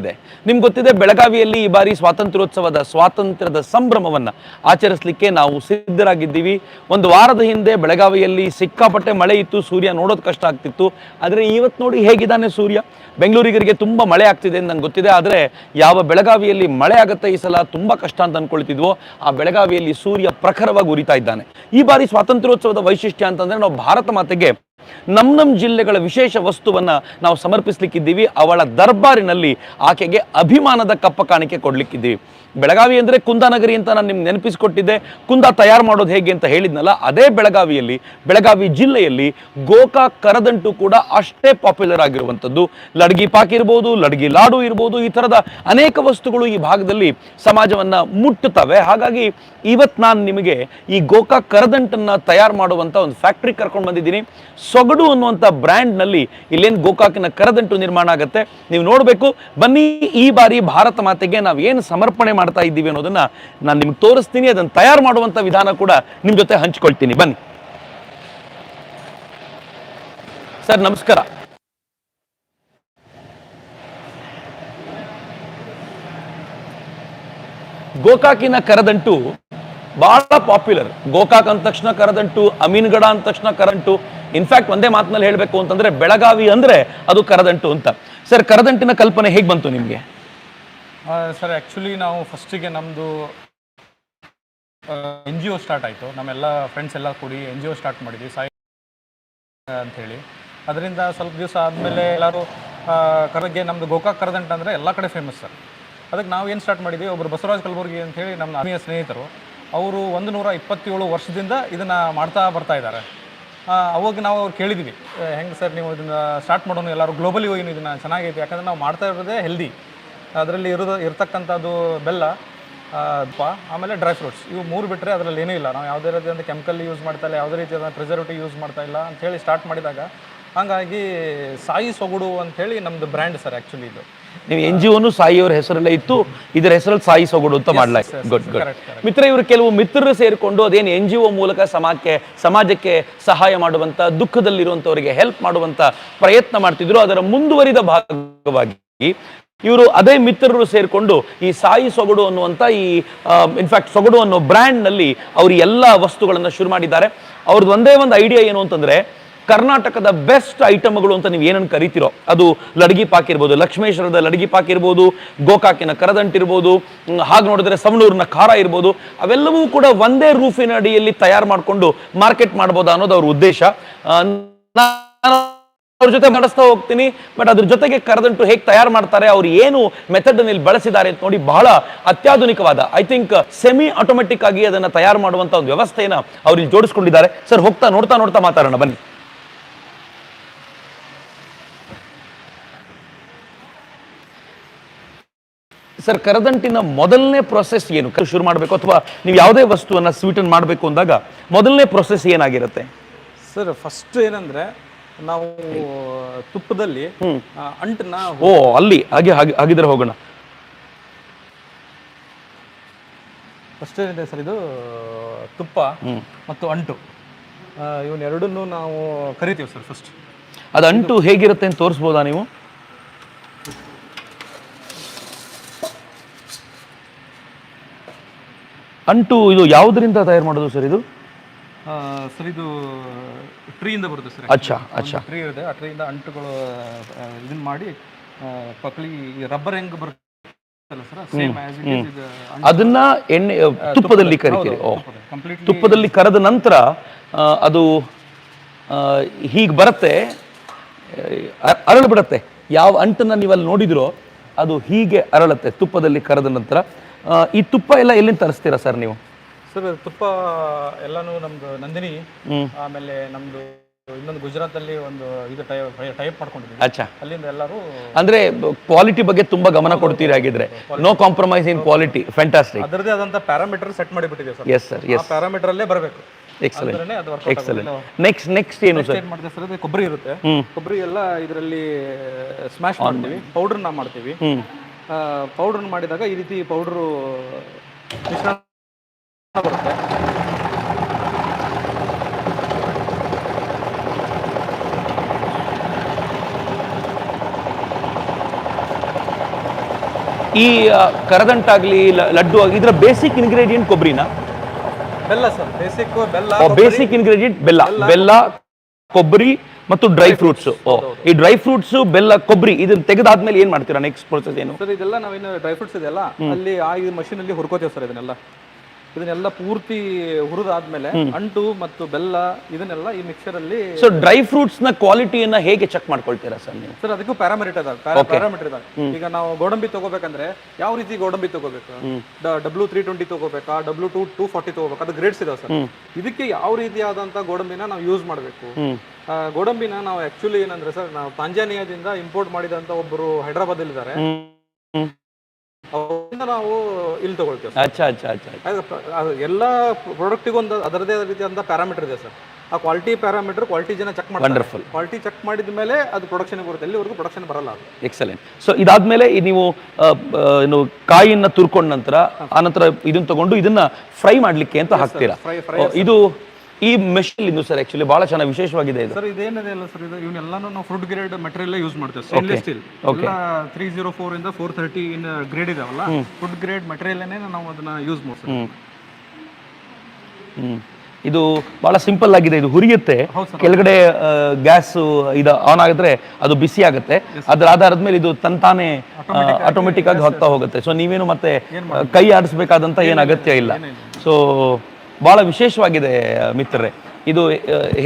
ಇದೆ. ನಿಮ್ಗೆ ಗೊತ್ತಿದೆ, ಬೆಳಗಾವಿಯಲ್ಲಿ ಈ ಬಾರಿ ಸ್ವಾತಂತ್ರ್ಯೋತ್ಸವದ ಸ್ವಾತಂತ್ರ್ಯದ ಸಂಭ್ರಮವನ್ನ ಆಚರಿಸಲಿಕ್ಕೆ ನಾವು ಸಿದ್ಧರಾಗಿದ್ದೀವಿ. ಒಂದು ವಾರದ ಹಿಂದೆ ಬೆಳಗಾವಿಯಲ್ಲಿ ಸಿಕ್ಕಾಪಟ್ಟೆ ಮಳೆ ಇತ್ತು, ಸೂರ್ಯ ನೋಡೋದು ಕಷ್ಟ ಆಗ್ತಿತ್ತು. ಆದರೆ ಇವತ್ತು ನೋಡಿ ಹೇಗಿದ್ದಾನೆ ಸೂರ್ಯ? ಬೆಂಗಳೂರಿಗರಿಗೆ ತುಂಬ ಮಳೆ ಆಗ್ತಿದೆ ಅಂತ ನಂಗೆ ಗೊತ್ತಿದೆ. ಆದರೆ ಯಾವ ಬೆಳಗಾವಿಯಲ್ಲಿ ಮಳೆ ಆಗುತ್ತೆ ಈ ಸಲ ತುಂಬ ಕಷ್ಟ ಅಂತ ಅಂದ್ಕೊಳ್ತಿದ್ವೋ ಆ ಬೆಳಗಾವಿಯಲ್ಲಿ ಸೂರ್ಯ ಪ್ರಖರವಾಗಿ ಉರಿತಾ ಇದ್ದಾನೆ. ಈ ಬಾರಿ ಸ್ವಾತಂತ್ರ್ಯೋತ್ಸವದ ವೈಶಿಷ್ಟ್ಯ ಅಂತಂದ್ರೆ ನಾವು ಭಾರತ ಮಾತೆಗೆ ನಮ್ಮ ನಮ್ಮ ಜಿಲ್ಲೆಗಳ ವಿಶೇಷ ವಸ್ತುವನ್ನ ನಾವು ಸಮರ್ಪಿಸ್ಲಿಕ್ಕಿದ್ದೀವಿ ಅವಳ ದರ್ಬಾರಿನಲ್ಲಿ ಆಕೆಗೆ ಅಭಿಮಾನದ ಕಪ್ಪ ಕಾಣಿಕೆ ಕೊಡ್ಲಿಕ್ಕಿದ್ದೀವಿ. ಬೆಳಗಾವಿ ಅಂದರೆ ಕುಂದಾನಗರಿ ಅಂತ ನಾನು ನಿಮ್ಗೆ ನೆನಪಿಸಿಕೊಟ್ಟಿದ್ದೆ. ಕುಂದ ತಯಾರು ಮಾಡೋದು ಹೇಗೆ ಅಂತ ಹೇಳಿದ್ನಲ್ಲ, ಅದೇ ಬೆಳಗಾವಿಯಲ್ಲಿ, ಬೆಳಗಾವಿ ಜಿಲ್ಲೆಯಲ್ಲಿ ಗೋಕಾ ಕರದಂಟು ಕೂಡ ಅಷ್ಟೇ ಪಾಪ್ಯುಲರ್ ಆಗಿರುವಂಥದ್ದು. ಲಡ್ಗಿ ಪಾಕ್ ಇರ್ಬೋದು, ಲಡ್ಗಿ ಲಾಡು ಇರ್ಬೋದು, ಈ ಥರದ ಅನೇಕ ವಸ್ತುಗಳು ಈ ಭಾಗದಲ್ಲಿ ಸಮಾಜವನ್ನ ಮುಟ್ಟುತ್ತವೆ. ಹಾಗಾಗಿ ಇವತ್ತು ನಾನು ನಿಮಗೆ ಈ ಗೋಕಾ ಕರದಂಟನ್ನ ತಯಾರು ಮಾಡುವಂಥ ಒಂದು ಫ್ಯಾಕ್ಟ್ರಿ ಕರ್ಕೊಂಡು ಬಂದಿದ್ದೀನಿ. ಸೊಗಡು ಅನ್ನುವಂಥ ಬ್ರ್ಯಾಂಡ್ನಲ್ಲಿ ಇಲ್ಲೇನು ಗೋಕಾಕಿನ ಕರದಂಟು ನಿರ್ಮಾಣ ಆಗುತ್ತೆ. ನೀವು ನೋಡಬೇಕು, ಬನ್ನಿ ಈ ಬಾರಿ ಭಾರತ ಮಾತೆಗೆ ನಾವು ಏನು ಸಮರ್ಪಣೆ ಮಾಡ್ತಾ ಇದ್ದೀವಿ ಅನ್ನೋದನ್ನ ನಾನು ನಿಮ್ಗೆ ತೋರಿಸ್ತೀನಿ, ಅದನ್ನು ತಯಾರು ಮಾಡುವಂಥ ವಿಧಾನ ಕೂಡ ನಿಮ್ಮ ಜೊತೆ ಹಂಚ್ಕೊಳ್ತೀನಿ. ಬನ್ನಿ. ಸರ್, ನಮಸ್ಕಾರ. ಗೋಕಾಕಿನ ಕರದಂಟು ಬಹಳ ಪಾಪ್ಯುಲರ್. ಗೋಕಾಕ್ ಅಂದ ತಕ್ಷಣ ಕರದಂಟು ಅಮೀನ್ಗಡ ಅಂದ ತಕ್ಷಣ ಕರಂಟು. ಇನ್ಫ್ಯಾಕ್ಟ್ ಒಂದೇ ಮಾತಿನಲ್ಲಿ ಹೇಳಬೇಕು ಅಂತಂದ್ರೆ ಬೆಳಗಾವಿ ಅಂದ್ರೆ ಅದು ಕರದಂಟು ಅಂತ. ಸರ್, ಕರದಂಟಿನ ಕಲ್ಪನೆ ಹೇಗೆ ಬಂತು ನಿಮಗೆ? ಸರ್ ಆ್ಯಕ್ಚುಲಿ ನಾವು ಫಸ್ಟಿಗೆ ನಮ್ಮದು ಎನ್ ಜಿ ಒ ಸ್ಟಾರ್ಟ್ ಆಯಿತು. ನಮ್ಮೆಲ್ಲ ಫ್ರೆಂಡ್ಸ್ ಎಲ್ಲ ಕೂಡಿ ಎನ್ ಜಿ ಒ ಸ್ಟಾರ್ಟ್ ಮಾಡಿದ್ವಿ. ಸಾಯಿ ಅಂಥೇಳಿ. ಅದರಿಂದ ಸ್ವಲ್ಪ ದಿವಸ ಆದಮೇಲೆ ಎಲ್ಲರೂ ಕರೆಗೆ ನಮ್ಮದು ಗೋಕಾಕ್ ಕರದಂಟ ಅಂದರೆ ಎಲ್ಲ ಕಡೆ ಫೇಮಸ್ ಸರ್. ಅದಕ್ಕೆ ನಾವು ಏನು ಸ್ಟಾರ್ಟ್ ಮಾಡಿದ್ವಿ? ಒಬ್ಬರು ಬಸವರಾಜ್ ಕಲಬುರ್ಗಿ ಅಂಥೇಳಿ ನಮ್ಮ ಆತ್ಮೀಯ ಸ್ನೇಹಿತರು. ಅವರು ಒಂದು ನೂರ ಇಪ್ಪತ್ತೇಳು ವರ್ಷದಿಂದ ಇದನ್ನು ಮಾಡ್ತಾ ಬರ್ತಾ ಇದ್ದಾರೆ. ಅವಾಗ ನಾವು ಅವ್ರು ಕೇಳಿದ್ವಿ. ಹೆಂಗೆ ಸರ್ ನೀವು ಇದನ್ನು ಸ್ಟಾರ್ಟ್ ಮಾಡೋಣ ಎಲ್ಲರೂ ಗ್ಲೋಬಲಿ ಹೋಗಿ ಇದನ್ನು ಚೆನ್ನಾಗೈತೆ. ಯಾಕಂದ್ರೆ ನಾವು ಮಾಡ್ತಾ ಇರೋದೇ ಹೆಲ್ದಿ ಅದರಲ್ಲಿ ಇರೋದು ಇರ್ತಕ್ಕಂಥದ್ದು ಬೆಲ್ಲ ಪ ಆಮೇಲೆ ಡ್ರೈ ಫ್ರೂಟ್ಸ್ ಇವು ಮೂರು ಬಿಟ್ಟರೆ ಅದರಲ್ಲಿ ಏನೂ ಇಲ್ಲ. ನಾವು ಯಾವುದೇ ರೀತಿಯಾದ ಕೆಮಿಕಲ್ ಯೂಸ್ ಮಾಡ್ತಾ ಇಲ್ಲ ಯಾವುದೇ ರೀತಿಯಾದ ಪ್ರಿಸರ್ವೇಟಿವ್ ಯೂಸ್ ಮಾಡ್ತಾ ಇಲ್ಲ ಅಂಥೇಳಿ ಸ್ಟಾರ್ಟ್ ಮಾಡಿದಾಗ ಹಾಗಾಗಿ ಸಾಯಿ ಸೊಗುಡು ಅಂಥೇಳಿ ನಮ್ಮದು ಬ್ರ್ಯಾಂಡ್ ಸರ್ ಆ್ಯಕ್ಚುಲಿ ಇದು. ನೀವು ಎನ್ ಜಿ ಒನು ಸಾಯಿಯವ್ರ ಹೆಸರಲ್ಲೇ ಇತ್ತು ಇದರ ಹೆಸರಲ್ಲಿ ಸಾಯಿ ಸೊಗಡು ಅಂತ ಮಾಡಲಾಯ್ತು ಗುಡ್ ಗುಡ್. ಮಿತ್ರ ಇವರು ಕೆಲವು ಮಿತ್ರರು ಸೇರಿಕೊಂಡು ಅದೇನು ಎನ್ ಜಿ ಒ ಮೂಲಕ ಸಮಾಜಕ್ಕೆ ಸಮಾಜಕ್ಕೆ ಸಹಾಯ ಮಾಡುವಂಥ ದುಃಖದಲ್ಲಿರುವಂಥವರಿಗೆ ಹೆಲ್ಪ್ ಮಾಡುವಂತ ಪ್ರಯತ್ನ ಮಾಡ್ತಿದ್ರು. ಅದರ ಮುಂದುವರಿದ ಭಾಗವಾಗಿ ಇವರು ಅದೇ ಮಿತ್ರರು ಸೇರಿಕೊಂಡು ಈ ಸಾಯಿ ಸೊಗಡು ಅನ್ನುವಂಥ ಈ ಇನ್ಫ್ಯಾಕ್ಟ್ ಸೊಗಡು ಅನ್ನೋ ಬ್ರ್ಯಾಂಡ್ನಲ್ಲಿ ಅವರು ಎಲ್ಲ ವಸ್ತುಗಳನ್ನು ಶುರು ಮಾಡಿದ್ದಾರೆ. ಅವ್ರದ್ದು ಒಂದೇ ಒಂದು ಐಡಿಯಾ ಏನು ಅಂತಂದ್ರೆ ಕರ್ನಾಟಕದ ಬೆಸ್ಟ್ ಐಟಮ್ಗಳು ಅಂತ ನೀವು ಏನನ್ನು ಕರಿತೀರೋ, ಅದು ಲಡಗಿ ಪಾಕ್ ಇರ್ಬೋದು, ಲಕ್ಷ್ಮೇಶ್ವರದ ಲಡಗಿ ಪಾಕ್ ಇರ್ಬೋದು, ಗೋಕಾಕಿನ ಕರದಂಟಿರ್ಬೋದು ಹಾಗೆ ನೋಡಿದ್ರೆ ಸವಣೂರಿನ ಖಾರ ಇರ್ಬೋದು, ಅವೆಲ್ಲವೂ ಕೂಡ ಒಂದೇ ರೂಫಿನ ಅಡಿಯಲ್ಲಿ ತಯಾರು ಮಾಡಿಕೊಂಡು ಮಾರ್ಕೆಟ್ ಮಾಡ್ಬೋದಾ ಅನ್ನೋದು ಅವ್ರ ಉದ್ದೇಶ. ಅವ್ರ ಜೊತೆ ನಡೆಸ್ತಾ ಹೋಗ್ತೀನಿ ಬಟ್ ಅದ್ರ ಜೊತೆಗೆ ಕರೆದಂಟು ಹೇಗೆ ತಯಾರು ಮಾಡ್ತಾರೆ, ಅವ್ರು ಏನು ಮೆಥಡ್ ಇಲ್ಲಿ ಬಳಸಿದ್ದಾರೆ ಅಂತ ನೋಡಿ ಬಹಳ ಅತ್ಯಾಧುನಿಕವಾದ ಐ ಥಿಂಕ್ ಸೆಮಿ ಆಟೋಮೆಟಿಕ್ ಆಗಿ ಅದನ್ನ ತಯಾರು ಮಾಡುವಂತ ಒಂದು ವ್ಯವಸ್ಥೆಯನ್ನ ಅವ್ರು ಇಲ್ಲಿ ಜೋಡಿಸ್ಕೊಂಡಿದ್ದಾರೆ. ಸರ್ ಹೋಗ್ತಾ ನೋಡ್ತಾ ನೋಡ್ತಾ ಮಾತಾಡೋಣ, ಬನ್ನಿ. ಸರ್ ಕರದಂಟಿನ ಮೊದಲನೇ ಪ್ರೊಸೆಸ್ ಏನು? ಶುರು ಮಾಡಬೇಕು, ಅಥವಾ ನೀವು ಯಾವುದೇ ವಸ್ತುವನ್ನ ಸ್ವೀಟನ್ ಮಾಡಬೇಕು ಅಂದಾಗ ಮೊದಲನೇ ಪ್ರೊಸೆಸ್ ಏನಾಗಿರುತ್ತೆ? ಸರ್ ಫಸ್ಟ್ ಏನಂದ್ರೆ ನಾವು ತುಪ್ಪದಲ್ಲಿ ಅಂಟನ್ನ ಓ ಅಲ್ಲಿ ಹಾಗೆ ಹಾಗೆ ಹಾಗಿದ್ರೆ ಹೋಗೋಣ. ಫಸ್ಟ್ ಏನಿದೆ ಸರ್ ಇದು ತುಪ್ಪ ಮತ್ತು ಅಂಟು. ಇವನ್ ಎರಡನ್ನೂ ನಾವು ಕರಿತೀವಿ ಸರ್ ಫಸ್ಟ್ ಅದು ಅಂಟು ಹೇಗಿರುತ್ತೆ ಅಂತ ತೋರಿಸ್ಬೋದಾ ನೀವು? ಅಂಟು ಇದು ಯಾವುದರಿಂದ ತಯಾರು ಮಾಡೋದು ಸರ್ ಇದು? ಸರ್ ಇದು ಟ್ರೀಯಿಂದ ಬರುತ್ತೆ ಸರ್ ಅಚ್ಚಾ ಅಚ್ಚಾ. ಟ್ರೀ ಇದೆ ಆ ಟ್ರೀಯಿಂದ ಅಂಟುಗಳು ಇದನ್ನ ಮಾಡಿ ಪಕ್ಳಿ ರಬ್ಬರ್ ಹೆಂಗ್ ಬರುತ್ತಲ್ಲ sir same as it is ಅದನ್ನ ಎಣ್ಣೆ ತುಪ್ಪದಲ್ಲಿ ಕರಿತೀರಿ. ಓ. ತುಪ್ಪದಲ್ಲಿ ಕರೆದ ನಂತರ ಅದು ಹೀಗೆ ಬರುತ್ತೆ ಅರಳು ಬಿಡುತ್ತೆ. ಯಾವ ಅಂಟನ್ನ ನೀವಲ್ಲಿ ನೋಡಿದಿರೋ ಅದು ಹೀಗೆ ಅರಳುತ್ತೆ ತುಪ್ಪದಲ್ಲಿ ಕರೆದ ನಂತರ. ಈ ತುಪ್ಪ ಎಲ್ಲ ಎಲ್ಲಿಂದ ತರಿಸ್ತೀರಾ ಸರ್ ನೀವು? ಸರ್ ತುಪ್ಪ ಎಲ್ಲಾನು ನಮ್ದು ನಂದಿನಿ ಆಮೇಲೆ ನಮ್ದು ಇನ್ನೊಂದು ಗುಜರಾತ್ ಅಲ್ಲಿ ಒಂದು ಇದು ಟೈಪ್ ಮಾಡ್ಕೊಂಡಿದ್ದೀವಿ. ಅಚ್ಚಾ. ಅಲ್ಲಿಂದ ಎಲ್ಲರೂ ಅಂದ್ರೆ ಕ್ವಾಲಿಟಿ ಬಗ್ಗೆ ತುಂಬಾ ಗಮನ ಕೊಡ್ತೀರಿ ಹಾಗಿದ್ರೆ. No compromise in quality fantastic ಅದರದೇ ಆದಂತ ಪ್ಯಾರಾಮೀಟರ್ ಸೆಟ್ ಮಾಡಿಬಿಟ್ಟಿದ್ದೀವಿ ಸರ್. ಎಸ್ ಸರ್ ಆ ಎಸ್ ಪ್ಯಾರಾಮೀಟರ್ ಅಲ್ಲೇ ಬರಬೇಕು ಎಕ್ಸಲೆಂಟ್ ಎಕ್ಸಲೆಂಟ್ ನೆಕ್ಸ್ಟ್ ನೆಕ್ಸ್ಟ್ ಏನು ಸರ್ ಏನ್ ಮಾಡ್ತೀರಾ ಸರ್ ಕೊಬ್ಬರಿ ಇರುತ್ತೆ. ಕೊಬ್ಬರಿ ಎಲ್ಲ ಇದರಲ್ಲಿ ಸ್ಮ್ಯಾಶ್ ಮಾಡ್ತೀವಿ. ಪೌಡರ್ನ ಮಾಡ್ತೀವಿ. ಪೌಡರ್ ಮಾಡಿದಾಗ ಈ ರೀತಿ ಪೌಡರ್ ಮಿಶ್ರಣ ಬರುತ್ತೆ ಈ ಕರದಂಟಾಗ್ಲಿ ಲಡ್ಡು ಆಗಲಿ ಇದರ ಬೇಸಿಕ್ ಇಂಗ್ರೀಡಿಯೆಂಟ್ ಕೊಬ್ಬರಿನ ಬೆಲ್ಲ ಸರ್ ಬೇಸಿಕ್ ಬೆಲ್ಲ ಬೇಸಿಕ್ ಇಂಗ್ರೀಡಿಯೆಂಟ್ ಬೆಲ್ಲ. ಬೆಲ್ಲ. ಕೊಬ್ಬರಿ ಮತ್ತು ಡ್ರೈ ಫ್ರೂಟ್ಸ್ ಈ ಡ್ರೈ ಫ್ರೂಟ್ಸ್ ಬೆಲ್ಲ ಕೊಬ್ಬರಿ ಇದನ್ನ ತೆಗೆದಾದ್ಮೇಲೆ ಏನ್ ಮಾಡ್ತೀರಾ ನೆಕ್ಸ್ಟ್ ಪ್ರೊಸೆಸ್ ಏನು? ಸರ್ ಇದೆಲ್ಲ ನಾವೇನು ಡ್ರೈ ಫ್ರೂಟ್ಸ್ ಇದೆಲ್ಲ ಅಲ್ಲಿ ಆ ಮಷೀನ್ ಅಲ್ಲಿ ಹುರ್ಕೋತೇವೆ ಸರ್ ಇದನ್ನೆಲ್ಲ. ಇದನ್ನೆಲ್ಲ ಪೂರ್ತಿ ಹುರಿದಾದ್ಮೇಲೆ ಅಂಟು ಮತ್ತು ಬೆಲ್ಲ ಇದನ್ನೆಲ್ಲ ಈ ಮಿಕ್ಸರ್ ಅಲ್ಲಿ ಸೊ ಡ್ರೈ ಫ್ರೂಟ್ಸ್ನ ಕ್ವಾಲಿಟಿಯನ್ನ ಹೇಗೆ ಚೆಕ್ ಮಾಡ್ಕೊಳ್ತೀರಾ ಸರ್ ನೀವು? ಸರ್ ಅದಕ್ಕೂ ಪ್ಯಾರಾಮೀಟರ್ ಇದಾವೆ. ಪ್ಯಾರಾಮೀಟರ್ ಇದಾವೆ. ಈಗ ನಾವು ಗೋಡಂಬಿ ತಗೋಬೇಕಂದ್ರೆ ಯಾವ ರೀತಿ ಗೋಡಂಬಿ ತಗೋಬೇಕು? ಡಬ್ಲ್ಯೂ ತ್ರೀ ಟ್ವೆಂಟಿ ತಗೋಬೇಕಾ? ಡಬ್ಲ್ಯೂ ಟೂ ಟೂ ಫಾರ್ಟಿ ತಗೋಬೇಕು? ಅದು ಗ್ರೇಡ್ಸ್ ಇದಾವೆ ಸರ್ ಇದಕ್ಕೆ ಯಾವ ರೀತಿಯಾದಂತ ಗೋಡಂಬಿನ ನಾವು ಯೂಸ್ ಮಾಡಬೇಕು? ಗೋಡಂಬಿನ ನಾವು ಆಕ್ಚುಲಿ ಏನಂದ್ರೆ ಸರ್ ನಾವು ತಾಂಜಾನಿಯಾದಿಂದ ಇಂಪೋರ್ಟ್ ಮಾಡಿದಂತ ಒಬ್ಬರು ಹೈದರಾಬಾದ್ ಇದ್ದಾರೆ ಅವರಿಂದ ನಾವು ಇಲ್ಲಿ ತಗೊಳ್ತೇವೆ. ಅಚ್ಚಾ ಅಚ್ಚಾ ಅಚ್ಚಾ ಎಲ್ಲ ಪ್ರಾಡಕ್ಟಿಗೂ ಒಂದು ಅದರದೇ ರೀತಿಯಾದಂಥ ಪ್ಯಾರಾಮೀಟರ್ ಇದೆ ಸರ್. ಆ ಕ್ವಾಲಿಟಿ ಪ್ಯಾರಾಮೀಟರ್ ಕ್ವಾಲಿಟಿ ಜನ ಚೆಕ್ ಮಾಡ್ತಾರೆ. ವಂಡರ್ಫುಲ್ ಕ್ವಾಲಿಟಿ ಚೆಕ್ ಮಾಡಿದ ಮೇಲೆ ಅದು ಪ್ರೊಡಕ್ಷನ್ ಬರುತ್ತೆ. ಎಲ್ಲಿವರೆಗೂ ಪ್ರೊಡಕ್ಷನ್ ಬರಲ್ಲ ಅದು. ಎಕ್ಸಲೆಂಟ್ ಸೊ ಇದಾದ್ಮೇಲೆ ನೀವು ಆ, ಆ, ಏನು ಕಾಯಿಯನ್ನ ತುರ್ಕೊಂಡ ನಂತರ ಆನಂತರ ಇದನ್ನ ತಗೊಂಡು ಇದನ್ನ ಫ್ರೈ ಮಾಡ್ಲಿಕ್ಕೆ ಅಂತ ಹಾಕ್ತೀರಾ? ಇದು ಈ ಮೆಷಿನ್ ಇದು ಸರ್ ಆಕ್ಚುಲಿ ಬಹಳ ಚೆನ್ನಾಗಿ ವಿಶೇಷವಾಗಿದೆ ಇದು. ಸರ್ ಇದೇನಿದೆ ಅಲ್ಲ ಸರ್ ಇದು ಇವನ್ನೆಲ್ಲಾನು ನಾವು ಫುಡ್ ಗ್ರೇಡ್ ಮೆಟೀರಿಯಲ್ ಯೂಸ್ ಮಾಡ್ತೇವೆ. ಸ್ಟೇನ್ಲೆಸ್ ಸ್ಟೀಲ್ ಎಲ್ಲ ತ್ರೀ ಜೀರೋ ಫೋರ್ ಇಂದ ಫೋರ್ ತರ್ಟಿ ಇನ್ ಗ್ರೇಡ್ ಇದಾವಲ್ಲ ಫುಡ್ ಗ್ರೇಡ್ ಮೆಟೀರಿಯಲ್ನೇ ನಾವು ಅದನ್ನ ಯೂಸ್ ಮಾಡ್ತೀವಿ ಹ್ಮ್. ಇದು ಬಹಳ ಸಿಂಪಲ್ ಆಗಿದೆ ಇದು ಹುರಿಯುತ್ತೆ. ಕೆಳಗಡೆ ಗ್ಯಾಸ್ ಇದು ಆನ್ ಆಗಿದ್ರೆ ಅದು ಬಿಸಿ ಆಗುತ್ತೆ. ಅದ್ರ ಆಧಾರದ ಮೇಲೆ ಇದು ತಂತಾನೆ ಆಟೋಮೆಟಿಕ್ ಆಗಿ ಹೋಗ್ತಾ ಹೋಗುತ್ತೆ. ಸೊ ನೀವೇನು ಮತ್ತೆ ಕೈ ಆಡಿಸ್ಬೇಕಾದಂತ ಏನು ಅಗತ್ಯ ಇಲ್ಲ. ಸೊ ಬಹಳ ವಿಶೇಷವಾಗಿದೆ ಮಿತ್ರರೆ. ಇದು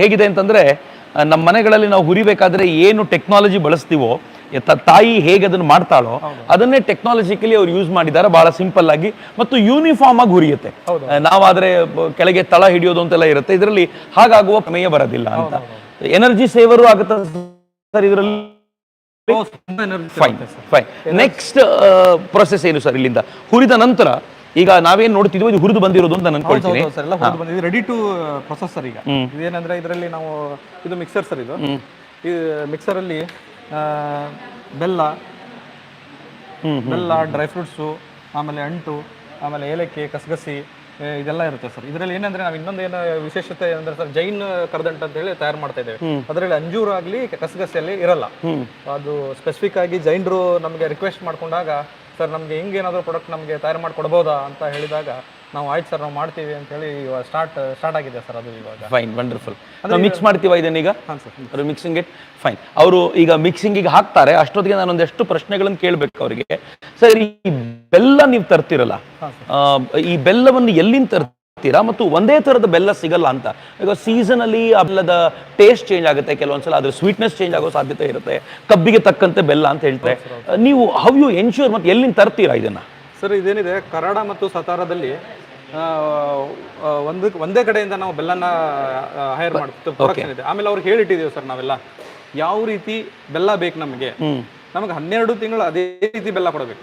ಹೇಗಿದೆ ಅಂತಂದ್ರೆ ನಮ್ಮ ಮನೆಗಳಲ್ಲಿ ನಾವು ಹುರಿಬೇಕಾದ್ರೆ ಏನು ಟೆಕ್ನಾಲಜಿ ಬಳಸ್ತೀವೋ ತಾಯಿ ಹೇಗೆ ಅದನ್ನು ಮಾಡ್ತಾಳೋ ಅದನ್ನೇ ಟೆಕ್ನಾಲಜಿಕಲಿ ಅವ್ರು ಯೂಸ್ ಮಾಡಿದ್ದಾರೆ ಬಹಳ ಸಿಂಪಲ್ ಆಗಿ ಮತ್ತು ಯೂನಿಫಾರ್ಮ್ ಆಗಿ ಹುರಿಯುತ್ತೆ. ನಾವಾದ್ರೆ ಕೆಳಗೆ ತಳ ಹಿಡಿಯೋದು ಅಂತೆಲ್ಲ ಇರುತ್ತೆ. ಇದರಲ್ಲಿ ಹಾಗಾಗುವ ಪ್ರಮೇಯ ಬರೋದಿಲ್ಲ ಅಂತ. ಎನರ್ಜಿ ಸೇವರು ಆಗುತ್ತೆ ಸರ್ ಇದರಲ್ಲಿ? ಫೈನ್ ಫೈನ್ ನೆಕ್ಸ್ಟ್ ಪ್ರೊಸೆಸ್ ಏನು ಸರ್ ಇಲ್ಲಿಂದ? ಹುರಿದ ನಂತರ ಈಗ ನಾವೇನ್ ನೋಡ್ತಿದ್ವಿ ಇದು ಹುರಿದು ಬಂದಿರೋದು ಅಂತ ನಾನು ಅನ್ಕೊಳ್ತೀನಿ. ಸರ್ ಎಲ್ಲ ಹೊರದು ಬಂದಿದೆ. ರೆಡಿ ಟು ಪ್ರೊಸೆಸರ್ ಸರ್ ಈಗ. ಇದೇನಂದ್ರೆ ಇದರಲ್ಲಿ ನಾವು ಇದು ಮಿಕ್ಸರ್ ಸರ್ ಇದು. ಈ ಮಿಕ್ಸರ್ ಅಲ್ಲಿ ಆ, ಬೆಲ್ಲ ಬೆಲ್ಲ ಡ್ರೈ ಫ್ರೂಟ್ಸು ಆಮೇಲೆ ಅಂಟು ಆಮೇಲೆ ಏಲಕ್ಕಿ ಕಸಗಸಿ ಇದೆಲ್ಲ ಇರುತ್ತೆ ಸರ್. ಇದರಲ್ಲಿ ಏನಂದ್ರೆ ನಾವು ಇನ್ನೊಂದು ಏನು ವಿಶೇಷತೆ ಅಂದ್ರೆ ಸರ್ ಜೈನ್ ಕರ್ದಂಟ್ ಅಂತ ಹೇಳಿ ತಯಾರು ಮಾಡ್ತಾ ಇದ್ದೇವೆ. ಅದರಲ್ಲಿ ಅಂಜೂರ ಆಗಲಿ ಕಸಗಸಿಯಲ್ಲಿ ಇರಲ್ಲ. ಅದು ಸ್ಪೆಸಿಫಿಕ್ ಆಗಿ ಜೈನರು ನಮಗೆ ರಿಕ್ವೆಸ್ಟ್ ಮಾಡ್ಕೊಂಡಾಗ ಸರ್ ನಮಗೆ ಹಿಂಗೇನಾದರೂ ಪ್ರಾಡಕ್ಟ್ ನಮಗೆ ತಯಾರು ಮಾಡಿ ಕೊಡ್ಬೋದಾ ಅಂತ ಹೇಳಿದಾಗ ನಾವು ಆಯ್ತು ಸರ್ ನಾವು ಮಾಡ್ತೀವಿ ಅಂತ ಹೇಳಿ ಇವಾಗ ಸ್ಟಾರ್ಟ್ ಸ್ಟಾರ್ಟ್ ಆಗಿದೆ ಸರ್ ಅದು ಇವಾಗ. ಫೈನ್ ವಂಡರ್ಫುಲ್ ನಾವು ಮಿಕ್ಸ್ ಮಾಡ್ತೀವ ಇದನ್ನೀಗ ಹಾಂ ಸರ್ ಅದು ಮಿಕ್ಸಿಂಗ್ ಇಟ್ ಫೈನ್ ಅವರು ಈಗ ಮಿಕ್ಸಿಂಗಿಗೆ ಹಾಕ್ತಾರೆ ಅಷ್ಟೊತ್ತಿಗೆ ಒಂದಷ್ಟು ಪ್ರಶ್ನೆಗಳನ್ನು ಕೇಳಬೇಕು ಅವರಿಗೆ. ಸರ್ ಈ ಬೆಲ್ಲ ನೀವು ತರ್ತಿರಲ್ಲ ಆ, ಈ ಬೆಲ್ಲವನ್ನು ಎಲ್ಲಿಂದ ತರ್ತೀರಾ? ಮತ್ತು ಒಂದೇ ಥರದ ಬೆಲ್ಲ ಸಿಗಲ್ಲ ಅಂತ. ಈಗ ಸೀಸನ್ ಅಲ್ಲಿ ಆ ಬೆಲ್ಲದ ಟೇಸ್ಟ್ ಚೇಂಜ್ ಆಗುತ್ತೆ. ಕೆಲವೊಂದ್ಸಲ ಅದ್ರ ಸ್ವೀಟ್ನೆಸ್ ಚೇಂಜ್ ಆಗೋ ಸಾಧ್ಯತೆ ಇರುತ್ತೆ. ಕಬ್ಬಿಗೆ ತಕ್ಕಂತೆ ಬೆಲ್ಲ ಅಂತ ಹೇಳ್ತಾರೆ. ನೀವು ಹೌ ಯು ಎನ್ಶೂರ್ ಮತ್ತೆ ಎಲ್ಲಿಂದ ತರ್ತೀರಾ ಇದನ್ನ? ಸರ್ ಇದೇನಿದೆ? ಕರಾಡ ಮತ್ತು ಸತಾರದಲ್ಲಿ ಒಂದು ಒಂದೇ ಕಡೆಯಿಂದ ನಾವು ಬೆಲ್ಲನ ಹೈರ್ ಮಾಡ್ತೀವಿ. ಪ್ರೊಡಕ್ಷನ್ ಇದೆ. ಆಮೇಲೆ ಅವ್ರಿಗೆ ಹೇಳಿಟ್ಟಿದ್ದೀವಿ ಸರ್ ನಾವೆಲ್ಲ. ಯಾವ ರೀತಿ ಬೆಲ್ಲ ಬೇಕು ನಮಗೆ? ನಮಗೆ ಹನ್ನೆರಡು ತಿಂಗಳು ಅದೇ ರೀತಿ ಬೆಲ್ಲ ಕೊಡಬೇಕು.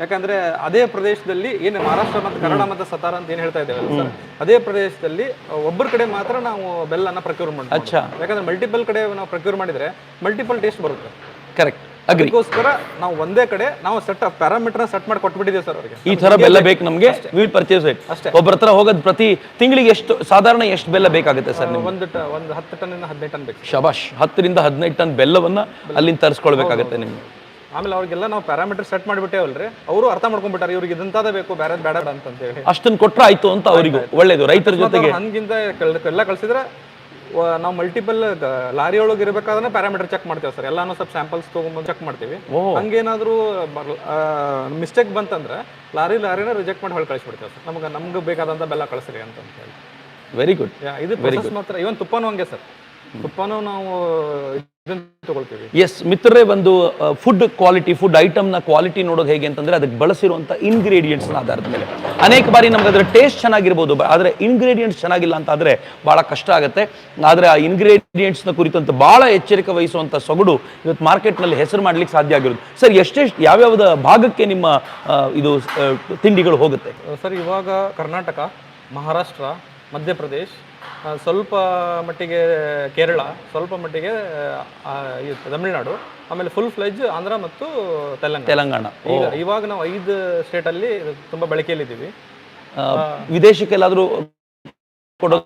ಯಾಕಂದ್ರೆ ಅದೇ ಪ್ರದೇಶದಲ್ಲಿ ಏನು ಮಹಾರಾಷ್ಟ್ರ ಮತ್ತು ಕನ್ನಡ ಮತ್ತು ಸತಾರ ಅಂತ ಏನು ಹೇಳ್ತಾ ಇದ್ದೇವೆ ಸರ್ ಅದೇ ಪ್ರದೇಶದಲ್ಲಿ ಒಬ್ಬರ ಕಡೆ ಮಾತ್ರ ನಾವು ಬೆಲ್ಲನ ಪ್ರಕ್ಯೂರ್ ಮಾಡ್ತೀವಿ. ಯಾಕಂದ್ರೆ ಮಲ್ಟಿಪಲ್ ಕಡೆ ನಾವು ಪ್ರಕ್ಯೂರ್ ಮಾಡಿದ್ರೆ ಮಲ್ಟಿಪಲ್ ಟೇಸ್ಟ್ ಬರುತ್ತೆ. ಕರೆಕ್ಟ್ ಅದಕ್ಕೋಸ್ಕರ ನಾವು ಒಂದೇ ಕಡೆ ನಾವು ಸೆಟ್ ಪ್ಯಾರಾಮೀಟರ್ ಸೆಟ್ ಮಾಡಿ ಕೊಟ್ಬಿಟ್ಟಿದ್ದೀವಿ ಸರ್ ಅವರಿಗೆ. ಈ ತರ ಬೆಲ್ಲ ಬೇಕು ನಮಗೆ ವಿಲ್ ಪರ್ಚೇಸ್ ಇಟ್ ಒಬ್ಬರ ಹತ್ರ ಹೋಗೋದು ಪ್ರತಿ ತಿಂಗಳಿಗೆ ಎಷ್ಟು ಸಾಧಾರಣ ಎಷ್ಟು ಬೆಲ್ಲ ಬೇಕಾಗುತ್ತೆ ಸರ್ ನಿಮ್ಗೆ? ಒಂದು ಒಂದು ಹತ್ತು ಟನ್ ಇಂದ ಹದಿನೈದು ಟನ್ ಬೇಕು ಶಬಾಷ್ ಹತ್ತರಿಂದ ಹದಿನೈದು ಟನ್ ಬೆಲ್ಲವನ್ನ ಅಲ್ಲಿಂದ ತರಿಸ್ಕೊಳ್ಬೇಕಾಗತ್ತೆ ನಿಮ್ಗೆ. ಆಮೇಲೆ ಅವ್ರಿಗೆಲ್ಲ ನಾವು ಪ್ಯಾರಾಮೀಟರ್ ಸೆಟ್ ಮಾಡಿಬಿಟ್ಟೇವಲ್ರಿ? ಅವರು ಅರ್ಥ ಮಾಡ್ಕೊಂಡ್ಬಿಟ್ಟಾರೆ ಇವ್ರಿಗೆ ಇದಂತಾದ ಬೇಕು ಬೇರೆ ಬೇಡ ಬೇಡ ಅಂತ ಹೇಳಿ. ಅಷ್ಟನ್ನು ಕೊಟ್ಟರೆ ಆಯ್ತು ಅಂತ ಅವರಿಗೂ. ಒಳ್ಳೇದು ರೈತರ ಜೊತೆಗೆ. ಹಂಗಿಂತ ಎಲ್ಲ ಕಳ್ಸಿದ್ರೆ ನಾವು ಮಲ್ಟಿಪಲ್ ಲಾರಿ ಒಳಗೆ ಇರಬೇಕಾದ್ರೆ ಪ್ಯಾರಾಮೀಟರ್ ಚೆಕ್ ಮಾಡ್ತೇವೆ ಸರ್. ಎಲ್ಲಾನು ಸ್ವಲ್ಪ ಸ್ಯಾಂಪಲ್ಸ್ ತೊಗೊಂಡ್ಬಂದು ಚೆಕ್ ಮಾಡ್ತೀವಿ. ಹಂಗೇನಾದ್ರೂ ಮಿಸ್ಟೇಕ್ ಬಂತಂದ್ರೆ ಲಾರಿ ಲಾರಿನ ರಿಜೆಕ್ಟ್ ಮಾಡಿ ಹೊಳ್ ಕಳಿಸ್ಬಿಡ್ತೇವೆ ಸರ್. ನಮ್ಗೆ ನಮ್ಗೆ ಬೇಕಾದಂತ ಬೆಲ್ಲ ಕಳಿಸ್ರಿ ಅಂತ ಹೇಳಿ. ವೆರಿ ಗುಡ್ ಯಾ, ಇದು ಪ್ರೊಸೆಸ್ ಮಾತ್ರ. ಇವನ್ ತುಪ್ಪನೂ ಹಂಗೆ ಸರ್. ತುಪ್ಪನೂ ನಾವು ಎಸ್ ಮಿತ್ರರೇ ಒಂದು ಫುಡ್ ಕ್ವಾಲಿಟಿ ಫುಡ್ ಐಟಮ್ನ ಕ್ವಾಲಿಟಿ ನೋಡೋದು ಹೇಗೆ ಅಂತಂದ್ರೆ ಅದಕ್ಕೆ ಬಳಸಿರುವಂಥ ಇಂಗ್ರೀಡಿಯೆಂಟ್ಸ್ನ ಆಧಾರದ ಮೇಲೆ. ಅನೇಕ ಬಾರಿ ನಮ್ಗೆ ಅದರ ಟೇಸ್ಟ್ ಚೆನ್ನಾಗಿರ್ಬೋದು ಆದರೆ ಇಂಗ್ರೀಡಿಯೆಂಟ್ಸ್ ಚೆನ್ನಾಗಿಲ್ಲ ಅಂತ ಆದರೆ ಭಾಳ ಕಷ್ಟ ಆಗುತ್ತೆ. ಆದರೆ ಆ ಇಂಗ್ರೀಡಿಯೆಂಟ್ಸ್ನ ಕುರಿತಂತ ಭಾಳ ಎಚ್ಚರಿಕೆ ವಹಿಸುವಂಥ ಸೊಗಡು ಇವತ್ತು ಮಾರ್ಕೆಟ್ನಲ್ಲಿ ಹೆಸರು ಮಾಡ್ಲಿಕ್ಕೆ ಸಾಧ್ಯ ಆಗಿರೋದು. ಸರ್ ಎಷ್ಟೆಷ್ಟು ಯಾವ್ಯಾವ ಭಾಗಕ್ಕೆ ನಿಮ್ಮ ಇದು ತಿಂಡಿಗಳು ಹೋಗುತ್ತೆ? ಸರ್ ಇವಾಗ ಕರ್ನಾಟಕ ಮಹಾರಾಷ್ಟ್ರ ಮಧ್ಯಪ್ರದೇಶ್ ಸ್ವಲ್ಪ ಮಟ್ಟಿಗೆ ಕೇರಳ ಸ್ವಲ್ಪ ಮಟ್ಟಿಗೆ ತಮಿಳುನಾಡು ಆಮೇಲೆ ಫುಲ್ ಫ್ಲೆಜ್ ಆಂಧ್ರ ಮತ್ತು ತೆಲಂಗಾಣ. ತೆಲಂಗಾಣ. ಈಗ ಇವಾಗ ನಾವು ಐದು ಸ್ಟೇಟಲ್ಲಿ ತುಂಬಾ ಬಳಕೆಯಲ್ಲಿದ್ದೀವಿ. ವಿದೇಶಕ್ಕೆಲ್ಲಾದರೂ ಕೊಡೋ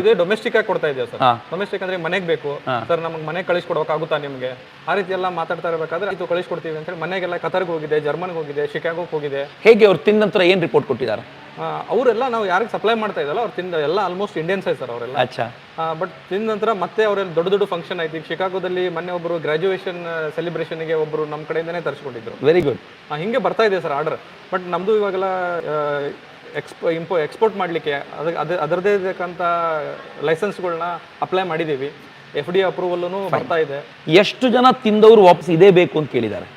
ಇದು ಡೊಮೆಸ್ಟಿಕ್ ಆಗಿ ಕೊಡ್ತಾ ಇದೆಯಾ ಸರ್ ಡೊಮೆಸ್ಟಿಕ್ ಅಂದ್ರೆ ಮನೆಗೆ ಬೇಕು. ಸರ್ ನಮಗೆ ಮನೆ ಕಳಿಸ್ಕೊಡೋಕ್ಕಾಗುತ್ತಾ ನಿಮಗೆ? ಆ ರೀತಿ ಎಲ್ಲ ಮಾತಾಡ್ತಾ ಇರಬೇಕಾದ್ರೆ ಇದು ಕಳಿಸ್ಕೊಡ್ತೀವಿ ಅಂತ ಹೇಳಿ ಮನೆಗೆಲ್ಲ ಕತರ್ಗ್ ಹೋಗಿದೆ ಜರ್ಮನ್ಗೆ ಹೋಗಿದೆ ಶಿಕಾಗೋಗೆ ಹೋಗಿದೆ. ಹೇಗೆ ಅವ್ರು ತಿಂದ ನಂತರ ಏನು ರಿಪೋರ್ಟ್ ಕೊಟ್ಟಿದ್ದಾರೆ? ಅವರೆಲ್ಲ ನಾವು ಯಾರಿಗೆ ಸಪ್ಲೈ ಮಾಡ್ತಾ ಇದ್ದಲ್ಲ ಅವ್ರು ತಿಂದ ಎಲ್ಲ ಆಲ್ಮೋಸ್ಟ್ ಇಂಡಿಯನ್ಸ್ ಸರ್ ಅವರೆಲ್ಲ. ಅಚ್ಚಾ. ಬಟ್ ತಿಂದ ನಂತರ ಮತ್ತೆ ಅವರೆಲ್ಲ ದೊಡ್ಡ ದೊಡ್ಡ ಫಂಕ್ಷನ್ ಆಯ್ತು. ಈಗ ಶಿಕಾಗೋದಲ್ಲಿ ಮೊನ್ನೆ ಒಬ್ಬರು ಗ್ರಾಜುಯೇಷನ್ ಸೆಲೆಬ್ರೇಷನ್ಗೆ ಒಬ್ಬರು ನಮ್ಮ ಕಡೆಯಿಂದನೇ ತರಿಸ್ಕೊಂಡಿದ್ರು. ವೆರಿ ಗುಡ್ ಹಿಂಗೆ ಬರ್ತಾ ಇದೆ ಸರ್ ಆರ್ಡರ್ ಬಟ್ ನಮ್ಮದು ಇವಾಗೆಲ್ಲ ಎಕ್ಸ್ಪೋ ಇಂಪೋ ಎಕ್ಸ್ಪೋರ್ಟ್ ಮಾಡಲಿಕ್ಕೆ ಅದಕ್ಕೆ ಅದು ಅದರದೇ ಇರತಕ್ಕಂಥ ಲೈಸೆನ್ಸ್ಗಳನ್ನ ಅಪ್ಲೈ ಮಾಡಿದ್ದೀವಿ ಎಫ್ ಡಿ ಅಪ್ರೂವಲ್ಲೂ ಬರ್ತಾ ಇದೆ. ಎಷ್ಟು ಜನ ತಿಂದವರು ವಾಪಸ್ ಇದೇ ಬೇಕು ಅಂತ ಕೇಳಿದ್ದಾರೆ?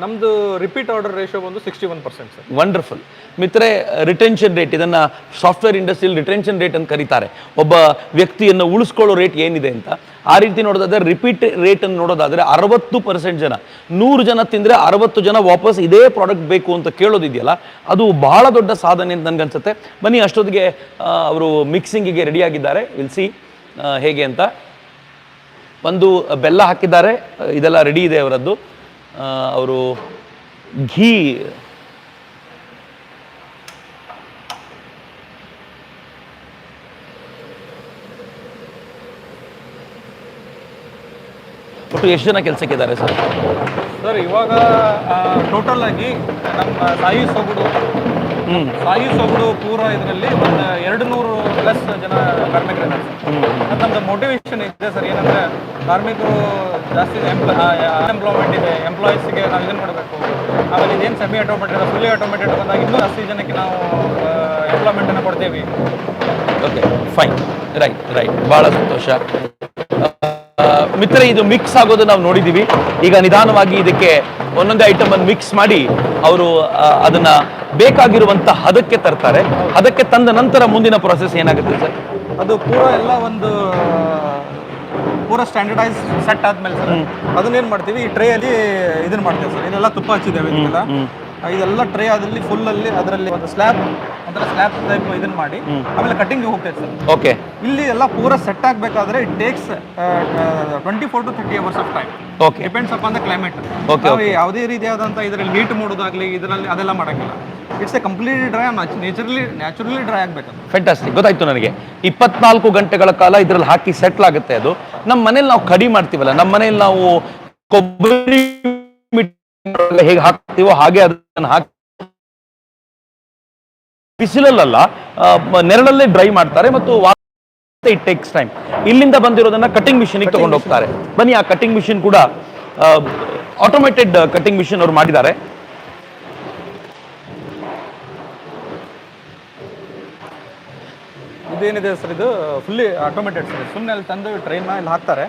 ನಮ್ದು ರಿಪೀಟ್ ಆರ್ಡರ್ ರೇಷಿಯೋ ಬಂದು sixty one percent sir. Wonderful ಮಿತ್ರೆ retention rate ಇದನ್ನ ಸಾಫ್ಟ್ವೇರ್ ಇಂಡಸ್ಟ್ರಿಯಲ್ಲಿ ರಿಟೆನ್ಷನ್ ರೇಟ್ ಅಂತ ಕರೀತಾರೆ. ಒಬ್ಬ ವ್ಯಕ್ತಿಯನ್ನು ಉಳಿಸ್ಕೊಳ್ಳೋ ರೇಟ್ ಏನಿದೆ ಅಂತ? ಆ ರೀತಿ ನೋಡೋದಾದ್ರೆ ರಿಪೀಟ್ ಅನ್ನು ನೋಡೋದಾದ್ರೆ ಅರವತ್ತು ಪರ್ಸೆಂಟ್ ಜನ. ನೂರು ಜನ ತಿಂದ್ರೆ ಅರವತ್ತು ಜನ ವಾಪಸ್ ಇದೇ ಪ್ರಾಡಕ್ಟ್ ಬೇಕು ಅಂತ ಕೇಳೋದಿದೆಯಲ್ಲ, ಅದು ಬಹಳ ದೊಡ್ಡ ಸಾಧನೆ ಅಂತ ನನ್ಗನ್ಸುತ್ತೆ ಬನ್ನಿ, ಅಷ್ಟೊತ್ತಿಗೆ ಅವರು ಮಿಕ್ಸಿಂಗಿಗೆ ರೆಡಿ ಆಗಿದ್ದಾರೆ. ವಿಲ್ಸಿ ಹೇಗೆ ಅಂತ. ಒಂದು ಬೆಲ್ಲ ಹಾಕಿದ್ದಾರೆ. ಇದೆಲ್ಲ ರೆಡಿ ಇದೆ ಅವರದ್ದು. ಅವರು ಘೀ ಒಟ್ಟು ಎಷ್ಟು ಜನ ಕೆಲಸಕ್ಕಿದ್ದಾರೆ ಸರ್? ಸರ್ ಇವಾಗ ಟೋಟಲ್ ಆಗಿ ನಮ್ಮ ಸಾಯಿ ಸೊಗಡು ಸಾಯಿ ಸೊಗಡು ಪೂರ ಇದರಲ್ಲಿ ಒಂದು ಎರಡು ನೂರು ಪ್ಲಸ್ ಜನ ಕಾರ್ಮಿಕರಿದ್ದಾರೆ ಸರ್. ನಮ್ಮದು ಮೋಟಿವೇಶನ್ ಇದೆ ಸರ್ ಏನಂದ್ರೆ ಕಾರ್ಮಿಕರು ಜಾಸ್ತಿ ಅನ್ಎಂಪ್ಲಾಯ್ಮೆಂಟ್ ಇದೆ ಎಂಪ್ಲಾಯೀಸ್ಗೆ ನಾವು ಇದನ್ನು ಮಾಡಬೇಕು ಆಮೇಲೆ ಇದೇನು ಸೆಮಿ ಆಟೋಮೆಟೆಡ್ ಫುಲ್ಲಿ ಆಟೋಮೆಟೆಡ್ ಬಂದಾಗ ಇನ್ನೂ ಜಾಸ್ತಿ ಜನಕ್ಕೆ ನಾವು ಎಂಪ್ಲಾಯ್ಮೆಂಟನ್ನು ಕೊಡ್ತೇವೆ. ಓಕೆ ಫೈನ್ ರೈಟ್ ರೈಟ್ ಭಾಳ ಸಂತೋಷ. ಮಿತ್ರ ಇದು ಮಿಕ್ಸ್ ಆಗೋದು ನಾವು ನೋಡಿದೀವಿ. ಈಗ ನಿಧಾನವಾಗಿ ಇದಕ್ಕೆ ಒಂದೊಂದೇ ಐಟಮ್ ಅನ್ನು ಮಿಕ್ಸ್ ಮಾಡಿ ಅವರು ಅದನ್ನ ಬೇಕಾಗಿರುವಂತ ಹದಕ್ಕೆ ತರ್ತಾರೆ. ಅದಕ್ಕೆ ತಂದ ನಂತರ ಮುಂದಿನ ಪ್ರೊಸೆಸ್ ಏನಾಗುತ್ತೆ ಸರ್? ಅದು ಪೂರ ಎಲ್ಲ ಒಂದು ಪೂರ ಸ್ಟ್ಯಾಂಡರ್ಡೈಸ್ ಸೆಟ್ ಆದ್ಮೇಲೆ ಸರ್. ಅದನ್ನ ಏನ್ ಮಾಡ್ತೀವಿ? ಈ ಟ್ರೇ ಅಲ್ಲಿ ಇದನ್ನ ಮಾಡ್ತೇವೆ ಸರ್. ಇದೆಲ್ಲ ತುಪ್ಪ ಹಚ್ಚಿದ್ದೇವೆ ಇದೆಲ್ಲ ಟ್ರೈ ಅದರಲ್ಲಿ ಫುಲ್ ಅಲ್ಲಿ ಅದರಲ್ಲಿ ಒಂದು ಸ್ಲ್ಯಾಬ್ ಒಂಥರ ಸ್ಲ್ಯಾಬ್ ಟೈಪ್ ಇದನ್ನ ಮಾಡಿ ಆಮೇಲೆ ಕಟಿಂಗ್ ಹೋಗ್ತೈತೆ ಸರ್ ಓಕೆ ಇಲ್ಲಿ ಎಲ್ಲ ಪೂರ ಸೆಟ್ ಆಗಬೇಕಾದ್ರೆ it takes twenty four to thirty hours of time okay depends on the climate okay ಯಾವುದೇ ರೀತಿಯಾದಂಥ ಇದರಲ್ಲಿ ನೀಟ್ ಮಾಡೋದಾಗ್ಲಿ ಇದರಲ್ಲಿ ಅದೆಲ್ಲ ಮಾಡೋಂಗಿಲ್ಲ. It's a completely dry naturally naturally dry ಆಗಬೇಕು ಫ್ಯಾಂಟಾಸ್ಟಿಕ್ ಗೊತ್ತಾಯ್ತು ನನಗೆ. ಇಪ್ಪತ್ನಾಲ್ಕು ಗಂಟೆಗಳ ಕಾಲ ಇದರಲ್ಲಿ ಹಾಕಿ ಸೆಟ್ಲ್ ಆಗುತ್ತೆ ಅದು. ನಮ್ಮ ಮನೇಲಿ ನಾವು ಕಡಿ ಮಾಡ್ತೀವಲ್ಲ ನಮ್ಮ ಮನೇಲಿ ನಾವು ಕೊಬ್ಬರಿ ಹೇಗೆ ಹಾಕ್ತೀವೋ ಹಾಗೆ ಅದನ್ನ ಹಾಕಿ ಬಿಸಿಲಲ್ಲ ನೆರಳಲ್ಲೇ ಡ್ರೈ ಮಾಡ್ತಾರೆ ಮತ್ತು ಇಟ್ ಟೇಕ್ಸ್ ಟೈಮ್ ಇಲ್ಲಿಂದ ಬಂದಿರೋದನ್ನ ಕಟಿಂಗ್ ಮಿಷಿನ್ ತಗೊಂಡು ಹೋಗ್ತಾರೆ. ಬನ್ನಿ ಆ ಕಟಿಂಗ್ ಮಿಷಿನ್ ಕೂಡ ಆಟೋಮೇಟೆಡ್ ಕಟಿಂಗ್ ಮಿಷಿನ್ ಅವ್ರು ಮಾಡಿದ್ದಾರೆ. ಇದೇನಿದೆ ಸರ್ ಇದು? Fully automated sir. ಸುಮ್ಮನೆ ಅಲ್ಲಿ ತಂದು ಟ್ರೈನ್ ಇಲ್ಲಿ ಹಾಕ್ತಾರೆ.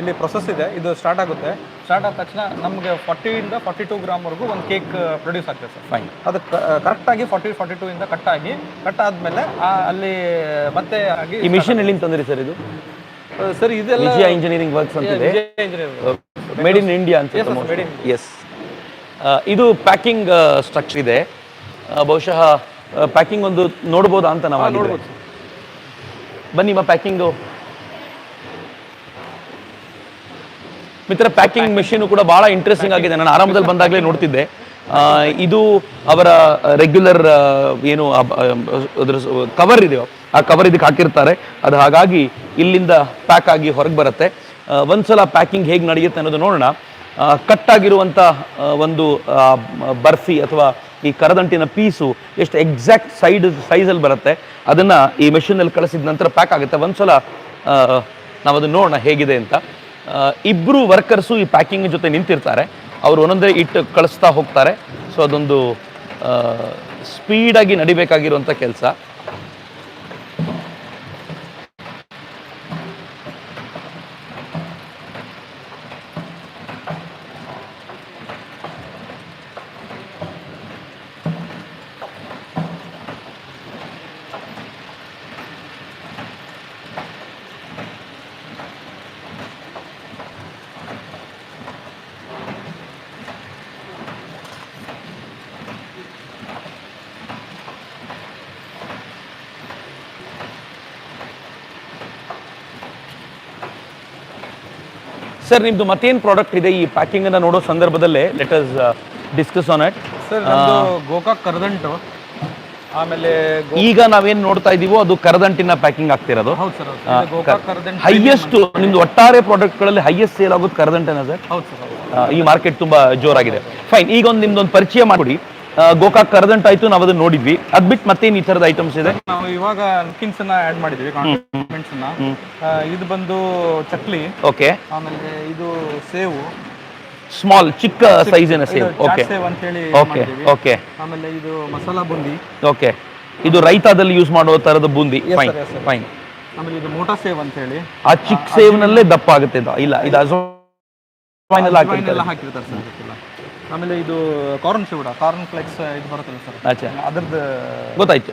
ಇಲ್ಲಿ ಪ್ರೊಸೆಸ್ ಇದೆ. ಇದು ಸ್ಟಾರ್ಟ್ ಆಗುತ್ತೆ. ಸ್ಟಾರ್ಟ್ ಆದ ತಕ್ಷಣ ನಮಗೆ ಫಾರ್ಟಿಯಿಂದ ಫಾರ್ಟಿ ಟೂ ಗ್ರಾಮ್ವರೆಗೂ ಒಂದು ಕೇಕ್ ಪ್ರೊಡ್ಯೂಸ್ ಆಗ್ತದೆ ಸರ್ ಫೈನ್ ಅದು ಕರೆಕ್ಟಾಗಿ ಫಾರ್ಟಿ ಫಾರ್ಟಿ ಟೂ ಇಂದ ಕಟ್ ಆಗಿ ಕಟ್ ಆದಮೇಲೆ ಅಲ್ಲಿ ಮತ್ತೆ ಆಗಿ ಈ ಮಿಷಿನ್ ಎಲ್ಲಿಂದ ತಂದ್ರಿ ಸರ್ ಇದು? ಸರ್ ಇದೆಲ್ಲ ವಿಜಯ ಇಂಜಿನಿಯರಿಂಗ್ ವರ್ಕ್ಸ್ ಅಂತ ಇದೆ ಮೇಡ್ ಇನ್ ಇಂಡಿಯಾ ಅಂತ ಎಸ್ ಇದು ಪ್ಯಾಕಿಂಗ್ ಸ್ಟ್ರಕ್ಚರ್ ಇದೆ. ಬಹುಶಃ ಪ್ಯಾಕಿಂಗ್ ಒಂದು ನೋಡ್ಬೋದಾ ಅಂತ ನಾವು ನೋಡ್ಬೋದು ಬನ್ನಿ ನಿಮ್ಮ ಪ್ಯಾಕಿಂಗು ಮಿತ್ರ ಪ್ಯಾಕಿಂಗ್ ಮೆಷಿನ್ ಕೂಡ ಬಹಳ ಇಂಟ್ರೆಸ್ಟಿಂಗ್ ಆಗಿದೆ. ನಾನು ಆರಂಭದಲ್ಲಿ ಬಂದಾಗಲೇ ನೋಡ್ತಿದ್ದೆ. ಇದು ಅವರ ರೆಗ್ಯುಲರ್ ಏನು ಅದ್ರ ಕವರ್ ಇದೆಯೋ ಆ ಕವರ್ ಇದಕ್ಕೆ ಹಾಕಿರ್ತಾರೆ. ಅದು ಹಾಗಾಗಿ ಇಲ್ಲಿಂದ ಪ್ಯಾಕ್ ಆಗಿ ಹೊರಗೆ ಬರುತ್ತೆ. ಒಂದು ಒಂದ್ಸಲ ಪ್ಯಾಕಿಂಗ್ ಹೇಗೆ ನಡೆಯುತ್ತೆ ಅನ್ನೋದು ನೋಡೋಣ. ಕಟ್ ಆಗಿರುವಂಥ ಒಂದು ಬರ್ಫಿ ಅಥವಾ ಈ ಕರದಂಟಿನ ಪೀಸು ಎಷ್ಟು ಎಕ್ಸಾಕ್ಟ್ ಸೈಡ್ ಸೈಜಲ್ಲಿ ಬರುತ್ತೆ. ಅದನ್ನು ಈ ಮೆಷಿನಲ್ಲಿ ಕಳಿಸಿದ ನಂತರ ಪ್ಯಾಕ್ ಆಗುತ್ತೆ. ಒಂದು ಸಲ ನಾವು ಅದನ್ನು ನೋಡೋಣ ಹೇಗಿದೆ ಅಂತ. ಆ, ಇಬ್ರು ವರ್ಕರ್ಸು ಈ ಪ್ಯಾಕಿಂಗ್ ಜೊತೆ ನಿಂತಿರ್ತಾರೆ. ಅವರು ಒಂದೊಂದೇ ಇಟ್ಟು ಕಳಿಸ್ತಾ ಹೋಗ್ತಾರೆ. ಸೊ ಅದೊಂದು ಸ್ಪೀಡಾಗಿ ನಡಿಬೇಕಾಗಿರುವಂಥ ಕೆಲಸ. ಸರ್ ನಿಮ್ದು ಮತ್ತೇನು ಪ್ರಾಡಕ್ಟ್ ಇದೆ ಈ ಪ್ಯಾಕಿಂಗ್ ಅನ್ನ ನೋಡೋ ಸಂದರ್ಭದಲ್ಲೇ? Let us discuss on it sir Gokak karadantu. ಆಮೇಲೆ ಈಗ ನಾವೇನ್ ನೋಡ್ತಾ ಇದೀವೋ ಅದು ಕರದಂಟಿನ ಪ್ಯಾಕಿಂಗ್ ಆಗ್ತಿರೋದು. ಹೈಯೆಸ್ಟ್ ನಿಮ್ದು ಒಟ್ಟಾರೆ ಪ್ರಾಡಕ್ಟ್ಗಳಲ್ಲಿ ಹೈಯೆಸ್ಟ್ ಸೇಲ್ ಆಗೋದು ಕರದಂಟನ ಸರ್ ಸರ್ ಈ ಮಾರ್ಕೆಟ್ ತುಂಬಾ ಜೋರಾಗಿದೆ. ಫೈನ್ ಈಗ ಒಂದು ನಿಮ್ದೊಂದು ಪರಿಚಯ ಮಾಡಿಕೊಡಿ. ಗೋಕಾಕ್ ಕರದಂಟ್ ಆಯ್ತು ನಾವು ಅದನ್ನ ನೋಡಿದ್ವಿ. ಅದ್ ಬಿಟ್ಟು ಮತ್ತೇನ್ ಈ ತರದ ಐಟಮ್ಸ್ ಇದೆ? ನಾವು ಇವಾಗ ನಮ್ಕಿನ್ಸ್ ಅನ್ನ ಆಡ್ ಮಾಡಿದ್ವಿ ಕಾಂಟ್ಮೆಂಟ್ಸ್ ಅನ್ನ. ಆ, ಇದು ಬಂದು ಚಕ್ಲಿ ಓಕೆ. ಆಮೇಲೆ ಇದು ಸೇವು. ಸ್ಮಾಲ್ ಚಿಕ್ಕ ಸೈಜಿನ ಇದು ಸೇವ್? Chat okay. ಸೇವ್ ಅಂತ ಹೇಳಿ ಓಕೆ ಮಾಡಿದ್ದೀವಿ. ಓಕೆ. ಆಮೇಲೆ ಇದು ಮಸಾಲಾ ಬೂಂದಿ. ಓಕೆ. ಇದು ರೈತಾದಲ್ಲಿ ಯೂಸ್ ಮಾಡೋ ತರದ boondi. Yes, fine yes, sir. Fine ಆಮೇಲೆ ಇದು ಮೋಟಾ ಸೇವ್ ಅಂತ ಹೇಳಿ. ಆ ಚಿಕ್ಕ ಸೇವ್ನಲ್ಲೇ ದಪ್ಪ ಆಗುತ್ತೆ ಇದು. ಇಲ್ಲ ಇದು ಫೈನಲ್ ಆಗಿ ಹಾಕಿರ್ತಾರೆ. ಎಲ್ಲ ಹಾಕಿರ್ತಾರೆ ಸರ್ ಆಮೇಲೆ ಇದು ಕಾರ್ನ್ ಶಿವಡ ಕಾರ್ನ್ ಫ್ಲೆಕ್ಸ್ ಇದು ಬರುತ್ತಲ್ಲ ಸರ್. ಆಚೆ ಅದ್ರದ್ದು ಗೊತ್ತಾಯ್ತು.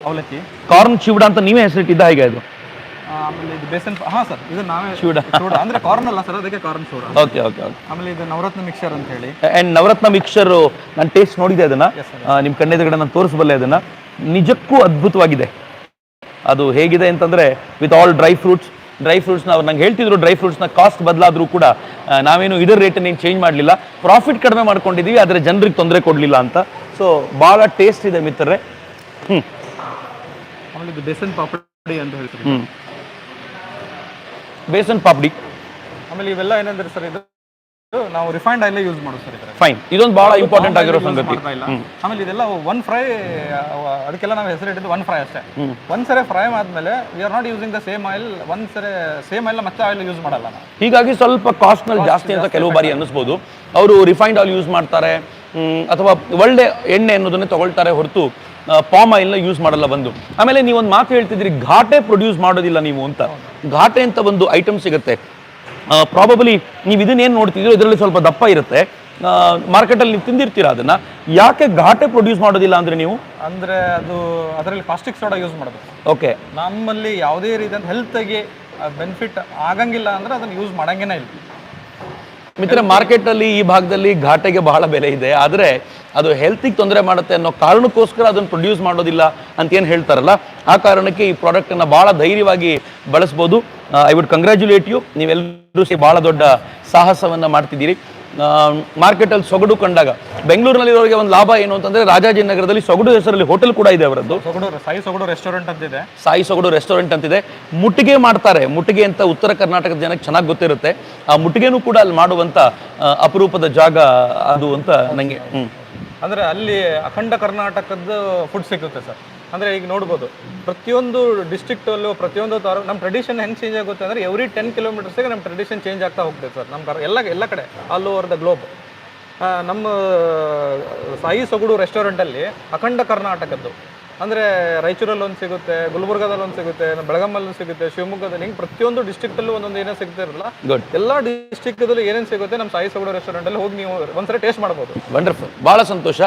ಅವಲಕ್ಕಿ. ಕಾರ್ನ್ ಚೂಡ ಅಂತ ನೀವೇ ಹೆಸರಿಟ್ಟಿದ್ದ ಹೇಗೆ ಅದು? ಆ, ಆಮೇಲೆ ಇದು ಬೇಸನ್ ಹಾ ಸರ್ ಇದು ನಾವೇ ಶಿವಡ. ಶಿವಡ ಅಂದ್ರೆ ಕಾರ್ನ್ ಅಲ್ಲ ಸರ್ ಅದಕ್ಕೆ corn chivda okay okay okay. ಆಮೇಲೆ ಇದು ನವರತ್ನ ಮಿಕ್ಸರ್ ಅಂತ ಹೇಳಿ. ಅಂಡ್ ನವರತ್ನ ಮಿಕ್ಸರ್ ನಾನು ಟೇಸ್ಟ್ ನೋಡಿದೆ ಅದನ್ನ. ನಿಮ್ಮ ನಿಮ್ ಕಣ್ಣೆದುರುಗಡೆ ನಾನು ತೋರಿಸಬಲ್ಲೆ ಅದನ್ನ. ನಿಜಕ್ಕೂ ಅದ್ಭುತವಾಗಿದೆ. ಅದು ಹೇಗಿದೆ ಅಂತಂದ್ರೆ with all dry fruits dry ಫ್ರೂಟ್ಸ್ನ ಅವ್ರು ನಂಗೆ ಹೇಳ್ತಿದ್ರು ಡ್ರೈ ಫ್ರೂಟ್ಸ್ನ ಕಾಸ್ಟ್ ಬದಲಾದರೂ ಕೂಡ ನಾವೇನು ಇದರ ರೇಟನ್ನು ಏನು ಚೇಂಜ್ ಮಾಡಲಿಲ್ಲ. ಪ್ರಾಫಿಟ್ ಕಡಿಮೆ ಮಾಡ್ಕೊಂಡಿದ್ದೀವಿ ಆದರೆ ಜನರಿಗೆ ತೊಂದರೆ ಕೊಡಲಿಲ್ಲ ಅಂತ. ಸೊ ಭಾಳ ಟೇಸ್ಟ್ ಇದೆ ಮಿತ್ರರೆ. ಹ್ಞೂ ಬೇಸನ್ ಪಾಪಡಿ ಅಂತ ಹೇಳ್ತೀವಿ ಬೇಸನ್ ಪಾಪಡಿ. ಆಮೇಲೆ ಇವೆಲ್ಲ ಏನಂದ್ರೆ ಸರ್ ಇದು? ನಾವು ರಿಫೈಂಡ್ ಆಯಿಲ್ ಯೂಸ್ ಮಾಡೋದು ಸರ್ ಇದರಲ್ಲಿ ಫೈನ್ ಇದೊಂದು ಬಹಳ ಇಂಪಾರ್ಟೆಂಟ್ ಆಗಿರೋ ಸಂಗತಿ. ಮಾಡ್ತಾ ಇಲ್ಲ. ಆಮೇಲೆ ಇದೆಲ್ಲ ಒನ್ ಫ್ರೈ ಅದಕ್ಕೆಲ್ಲ ನಾವು ಹೆಸರಿಟ್ಟಿದ್ದು ಒನ್ ಫ್ರೈ ಅಷ್ಟೇ. ಒಂದ್ ಸರಿ ಫ್ರೈ ಆದ್ಮೇಲೆ we are not using the same oil ಒಂದ್ ಸರಿ ಸೇಮ್ ಆಯಿಲ್ ಮತ್ತೆ ಆಯಿಲ್ ಯೂಸ್ ಮಾಡಲ್ಲ ನಾವು. ಹೀಗಾಗಿ ಸ್ವಲ್ಪ ಕಾಸ್ಟ್ನಲ್ಲಿ ಜಾಸ್ತಿ ಅಂತ ಕೆಲವು ಬಾರಿ ಅನ್ನಿಸ್ಬೋದು. ಅವರು ರಿಫೈನ್ಡ್ ಆಯಿಲ್ ಯೂಸ್ ಮಾಡ್ತಾರೆ ಮ್, ಅಥವಾ ಒಳ್ಳೆ ಎಣ್ಣೆ ಅನ್ನೋದನ್ನೇ ತಗೊಳ್ತಾರೆ ಹೊರತು ಪಾಮ್ನ ಯೂಸ್ ಮಾಡಲ್ಲ ಬಂದು. ಆಮೇಲೆ ನೀವೊಂದು ಮಾತು ಹೇಳ್ತಿದ್ರಿ ಘಾಟೆ ಪ್ರೊಡ್ಯೂಸ್ ಮಾಡೋದಿಲ್ಲ ನೀವು ಅಂತ. ಘಾಟೆ ಅಂತ ಒಂದು ಐಟಮ್ ಸಿಗುತ್ತೆ. ಪ್ರಾಬಬಲಿ ನೀವು ಇದನ್ನೇನು ನೋಡ್ತಿದ್ದೀರೋ ಇದರಲ್ಲಿ ಸ್ವಲ್ಪ ದಪ್ಪ ಇರುತ್ತೆ. ಮಾರ್ಕೆಟಲ್ಲಿ ನೀವು ತಿಂದಿರ್ತೀರಾ ಅದನ್ನ. ಯಾಕೆ ಘಾಟೆ ಪ್ರೊಡ್ಯೂಸ್ ಮಾಡೋದಿಲ್ಲ ಅಂದ್ರೆ ನೀವು? ಅಂದ್ರೆ ಅದು ಅದರಲ್ಲಿ ಪ್ಲಾಸ್ಟಿಕ್ ಸೋಡಾ ಯೂಸ್ ಮಾಡೋದು ಓಕೆ ನಮ್ಮಲ್ಲಿ ಯಾವುದೇ ರೀತಿಯ ಹೆಲ್ತ್ಗೆ ಬೆನಿಫಿಟ್ ಆಗಂಗಿಲ್ಲ ಅಂದ್ರೆ ಅದನ್ನ ಯೂಸ್ ಮಾಡಂಗೇನೆ ಇಲ್ಲ. ಮಿತ್ರ ಮಾರ್ಕೆಟ್ ಅಲ್ಲಿ ಈ ಭಾಗದಲ್ಲಿ ಘಾಟೆಗೆ ಬಹಳ ಬೆಲೆ ಇದೆ. ಆದ್ರೆ ಅದು ಹೆಲ್ತಿಗೆ ತೊಂದರೆ ಮಾಡುತ್ತೆ ಅನ್ನೋ ಕಾರಣಕ್ಕೋಸ್ಕರ ಅದನ್ನು ಪ್ರೊಡ್ಯೂಸ್ ಮಾಡೋದಿಲ್ಲ ಅಂತ ಏನು ಹೇಳ್ತಾರಲ್ಲ ಆ ಕಾರಣಕ್ಕೆ ಈ ಪ್ರಾಡಕ್ಟನ್ನು ಭಾಳ ಬಹಳ ಧೈರ್ಯವಾಗಿ ಬಳಸ್ಬೋದು. ಐ ವುಡ್ ಕಂಗ್ರ್ಯಾಚುಲೇಟ್ ಯು ನೀವೆಲ್ಲರೂ ಸೇ ಭಾಳ ದೊಡ್ಡ ಸಾಹಸವನ್ನು ಮಾಡ್ತಿದ್ದೀರಿ. ಮಾರ್ಕೆಟಲ್ಲಿ ಸೊಗಡು ಕಂಡಾಗ ಬೆಂಗಳೂರಿನಲ್ಲಿರೋರಿಗೆ ಒಂದು ಲಾಭ ಏನು ಅಂತಂದ್ರೆ ರಾಜಾಜಿನಗರದಲ್ಲಿ ಸೊಗಡು ಹೆಸರಲ್ಲಿ ಹೋಟೆಲ್ ಕೂಡ ಇದೆ ಅವರದ್ದು. ಸೊಗಡು ಸಾಯಿ ಸೊಗಡು ರೆಸ್ಟೋರೆಂಟ್ ಅಂತಿದೆ. ಸಾಯಿ ಸೊಗಡು ರೆಸ್ಟೋರೆಂಟ್ ಅಂತಿದೆ. ಮುಟ್ಟಿಗೆ ಮಾಡ್ತಾರೆ. ಮುಟ್ಟಿಗೆ ಅಂತ ಉತ್ತರ ಕರ್ನಾಟಕದ ಜನಕ್ಕೆ ಚೆನ್ನಾಗಿ ಗೊತ್ತಿರುತ್ತೆ. ಆ ಮುಟ್ಟಿಗೆನೂ ಕೂಡ ಅಲ್ಲಿ ಮಾಡುವಂತ ಅಪರೂಪದ ಜಾಗ ಅದು ಅಂತ ನಂಗೆ ಹ್ಮ್. ಅಂದ್ರೆ ಅಲ್ಲಿ ಅಖಂಡ ಕರ್ನಾಟಕದ ಫುಡ್ ಸಿಗುತ್ತೆ ಸರ್ ಅಂದರೆ ಈಗ ನೋಡ್ಬೋದು, ಪ್ರತಿಯೊಂದು ಡಿಸ್ಟ್ರಿಕ್ಟಲ್ಲೂ ಪ್ರತಿಯೊಂದು ತಾಲೂಕು ನಮ್ಮ ಟ್ರೆಡಿಷನ್ ಹೆಂಗೆ ಚೇಂಜ್ ಆಗುತ್ತೆ ಅಂದರೆ ಎವ್ರಿ ಟೆನ್ ಕಿಲೋಮೀಟರ್ಸ್ಗೆ ನಮ್ಮ ಟ್ರೆಡಿಷನ್ ಚೇಂಜ್ ಆಗ್ತಾ ಹೋಗ್ತದೆ ಸರ್ ನಮ್ಮ ಎಲ್ಲ ಎಲ್ಲ ಕಡೆ ಆಲ್ ಓವರ್ ದ ಗ್ಲೋಬ್ ನಮ್ಮ ಸಾಯಿ ಸೊಗಡು ರೆಸ್ಟೋರೆಂಟಲ್ಲಿ ಅಖಂಡ ಕರ್ನಾಟಕದ್ದು. ಅಂದ್ರೆ ರಾಯಚೂರಲ್ಲಿ ಒಂದು ಸಿಗುತ್ತೆ ಗುಲ್ಬರ್ಗಾದಲ್ಲಿ ಒಂದು ಸಿಗುತ್ತೆ ಬೆಳಗಾಮಲ್ಲಿ ಸಿಗುತ್ತೆ ಶಿವಮೊಗ್ಗದಲ್ಲಿ ಹಿಂಗೆ ಪ್ರತಿಯೊಂದು ಡಿಸ್ಟ್ರಿಕ್ಟಲ್ಲೂ ಒಂದೊಂದು ಏನೋ ಸಿಗ್ತಿರಲ್ಲ ಗುಡ್ ಎಲ್ಲ ಡಿಸ್ಟ್ರಿಕ್ಟಲ್ಲೂ ಏನೇನು ಸಿಗುತ್ತೆ ನಮ್ಮ ಸಾಯಿ ಸೊಗಡು ರೆಸ್ಟೋರೆಂಟಲ್ಲಿ ಹೋಗಿ ನೀವು ಒಂದ್ಸರಿ ಟೇಸ್ಟ್ ಮಾಡ್ಬೋದು. ವಂಡರ್ಫುಲ್ ಬಹಳ ಸಂತೋಷ.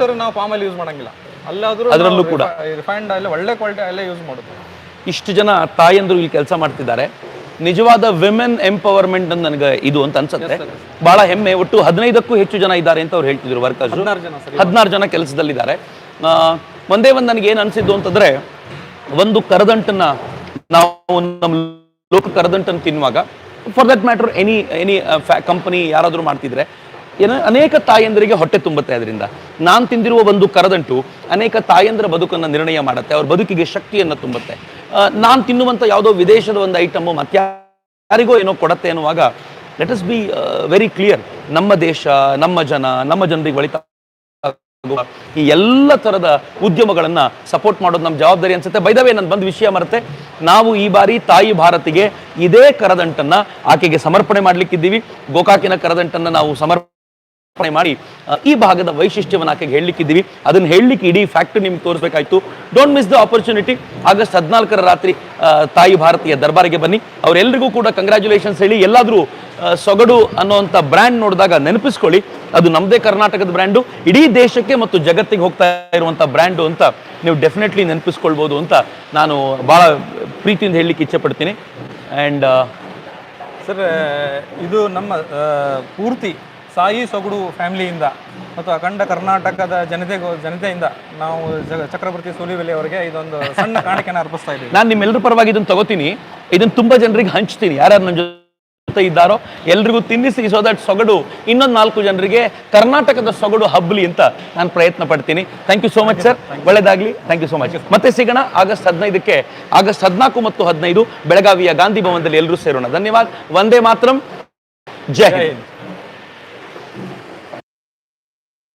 ಸರ್ ನಾವು ಫಾರ್ಮ್ ಅಲ್ಲಿ ಯೂಸ್ ಮಾಡಂಗಿಲ್ಲ. ಅಲ್ಲಾದರೂ ಅದ್ರಲ್ಲೂ ಕೂಡ. ರಿಫೈಂಡ್ ಆಯಿಲ್ ಒಳ್ಳೆ ಕ್ವಾಲಿಟಿ ಆಯಿಲ್ ಯೂಸ್ ಮಾಡೋದು. ಇಷ್ಟು ಜನ ತಾಯಂದರು ಇಲ್ಲಿ ಕೆಲಸ ಮಾಡ್ತಿದ್ದಾರೆ. ನಿಜವಾದ ವಿಮೆನ್ ಎಂಪವರ್ಮೆಂಟ್ ಅಂತ ನನಗೆ ಇದು ಅಂತ ಅನ್ಸುತ್ತೆ. ಬಹಳ ಹೆಮ್ಮೆ. ಒಟ್ಟು ಹದಿನೈದಕ್ಕೂ ಹೆಚ್ಚು ಜನ ಇದ್ದಾರೆ ಅಂತ ಅವ್ರು ಹೇಳ್ತಿದ್ರು ವರ್ಕರ್ಸ್. ಹದಿನಾರು ಜನ ಸರ್ ಹದಿನಾರು ಜನ ಕೆಲಸದಲ್ಲಿದ್ದಾರೆ. ಒಂದೇ ಒಂದು ನನಗೆ ಏನು ಅನಿಸಿದ್ದು ಅಂತಂದ್ರೆ, ಒಂದು ಕರದಂಟನ್ನ ನಾವು ನಮ್ಮ ಲೋಕ ಕರದಂಟನ್ನು ತಿನ್ನುವಾಗ for that matter any any company ಯಾರಾದರೂ ಮಾಡ್ತಿದ್ರೆ, ಏನ, ಅನೇಕ ತಾಯಂದರಿಗೆ ಹೊಟ್ಟೆ ತುಂಬುತ್ತೆ ಅದರಿಂದ. ನಾನು ತಿಂದಿರುವ ಒಂದು ಕರದಂಟು ಅನೇಕ ತಾಯಂದರ ಬದುಕನ್ನು ನಿರ್ಣಯ ಮಾಡುತ್ತೆ, ಅವ್ರ ಬದುಕಿಗೆ ಶಕ್ತಿಯನ್ನು ತುಂಬುತ್ತೆ. ನಾನು ತಿನ್ನುವಂಥ ಯಾವುದೋ ವಿದೇಶದ ಒಂದು ಐಟಮು ಮತ್ಯಾರಿಗೋ ಏನೋ ಕೊಡತ್ತೆ ಅನ್ನುವಾಗ let us be very clear ನಮ್ಮ ದೇಶ, ನಮ್ಮ ಜನ, ನಮ್ಮ ಜನರಿಗೆ ಒಳಿತ ಈ ಎಲ್ಲ ತರದ ಉದ್ಯಮಗಳನ್ನ ಸಪೋರ್ಟ್ ಮಾಡೋದು ನಮ್ಮ ಜವಾಬ್ದಾರಿ ಅನ್ಸುತ್ತೆ. ಬೈದವೇ ನಾನು ಬಂದ ವಿಷಯ ಮರೆತೆ. ನಾವು ಈ ಬಾರಿ ತಾಯಿ ಭಾರತಿಗೆ ಇದೇ ಕರದಂಟನ್ನ ಆಕೆಗೆ ಸಮರ್ಪಣೆ ಮಾಡ್ಲಿಕ್ಕಿದ್ದೀವಿ. ಗೋಕಾಕಿನ ಕರದಂಟನ್ನ ನಾವು ಸಮರ್ಪಣೆ ಮಾಡಿ ಈ ಭಾಗದ ವೈಶಿಷ್ಟ್ಯವನ್ನು ಆಕೆಗೆ ಹೇಳಲಿಕ್ಕಿದ್ದೀವಿ. ಅದನ್ನ ಹೇಳಲಿಕ್ಕೆ ಇಡೀ ಫ್ಯಾಕ್ಟ್ರಿ ನಿಮ್ಗೆ ತೋರಿಸಬೇಕಾಯ್ತು. Don't miss the opportunity August ಹದಿನಾಲ್ಕರ ರಾತ್ರಿ ತಾಯಿ ಭಾರತೀಯ ದರ್ಬಾರಿಗೆ ಬನ್ನಿ. ಅವರೆಲ್ಲರಿಗೂ ಕೂಡ ಕಂಗ್ರ್ಯಾಚುಲೇಷನ್ಸ್ ಹೇಳಿ. ಎಲ್ಲಾದರೂ ಸೊಗಡು ಅನ್ನೋಂಥ ಬ್ರ್ಯಾಂಡ್ ನೋಡಿದಾಗ ನೆನಪಿಸ್ಕೊಳ್ಳಿ. ಅದು ನಮ್ಮದೇ ಕರ್ನಾಟಕದ ಬ್ರ್ಯಾಂಡು ಇಡೀ ದೇಶಕ್ಕೆ ಮತ್ತು ಜಗತ್ತಿಗೆ ಹೋಗ್ತಾ ಇರುವಂಥ ಬ್ರ್ಯಾಂಡು ಅಂತ ನೀವು ಡೆಫಿನೆಟ್ಲಿ ನೆನಪಿಸ್ಕೊಳ್ಬೋದು ಅಂತ ನಾನು ಭಾಳ ಪ್ರೀತಿಯಿಂದ ಹೇಳಲಿಕ್ಕೆ ಇಚ್ಛೆ ಪಡ್ತೀನಿ ಆ್ಯಂಡ್ ಸರ್ ಇದು ನಮ್ಮ ಪೂರ್ತಿ ಸಾಯಿ ಸೊಗಡು ಫ್ಯಾಮಿಲಿಯಿಂದ ಮತ್ತು ಅಖಂಡ ಕರ್ನಾಟಕದ ಜನತೆಗೂ ಜನತೆಯಿಂದ ನಾವು ಚಕ್ರವರ್ತಿ ಸೂಲಿವೆಲೆ ಅವರಿಗೆ ಇದೊಂದು ಸಣ್ಣ ಕಾಣಿಕೆಯನ್ನು ಅರ್ಪಿಸ್ತಾ ಇದ್ದೀವಿ. ನಾನು ನಿಮ್ಮೆಲ್ಲರ ಪರವಾಗಿ ಇದನ್ನು ತಗೋತೀನಿ. ಇದನ್ನು ತುಂಬ ಜನರಿಗೆ ಹಂಚ್ತೀನಿ. ಯಾರ್ಯಾರು ನನ್ನ ಅಂತ ಇದ್ದಾರೋ ಎಲ್ರಿಗೂ ತಿನ್ನಿಸಿ ಸೊ ದಟ್ ಸೊಗಡು ಇನ್ನೊಂದು ನಾಲ್ಕು ಜನರಿಗೆ ಕರ್ನಾಟಕದ ಸೊಗಡು ಹಬ್ಬಲಿ ಅಂತ ನಾನು ಪ್ರಯತ್ನ ಪಡ್ತೀನಿ. Thank you so much sir ಒಳ್ಳೆದಾಗ್ಲಿ. Thank you so much ಮತ್ತೆ ಸಿಗೋಣ ಆಗಸ್ಟ್ ಹದಿನೈದಕ್ಕೆ. ಆಗಸ್ಟ್ ಹದಿನಾಲ್ಕು ಮತ್ತು ಹದಿನೈದು ಬೆಳಗಾವಿಯ ಗಾಂಧಿ ಭವನದಲ್ಲಿ ಎಲ್ಲರೂ ಸೇರೋಣ. ಧನ್ಯವಾದ. ವಂದೇ ಮಾತ್ರಂ. ಜೈ ಹಿಂದ್.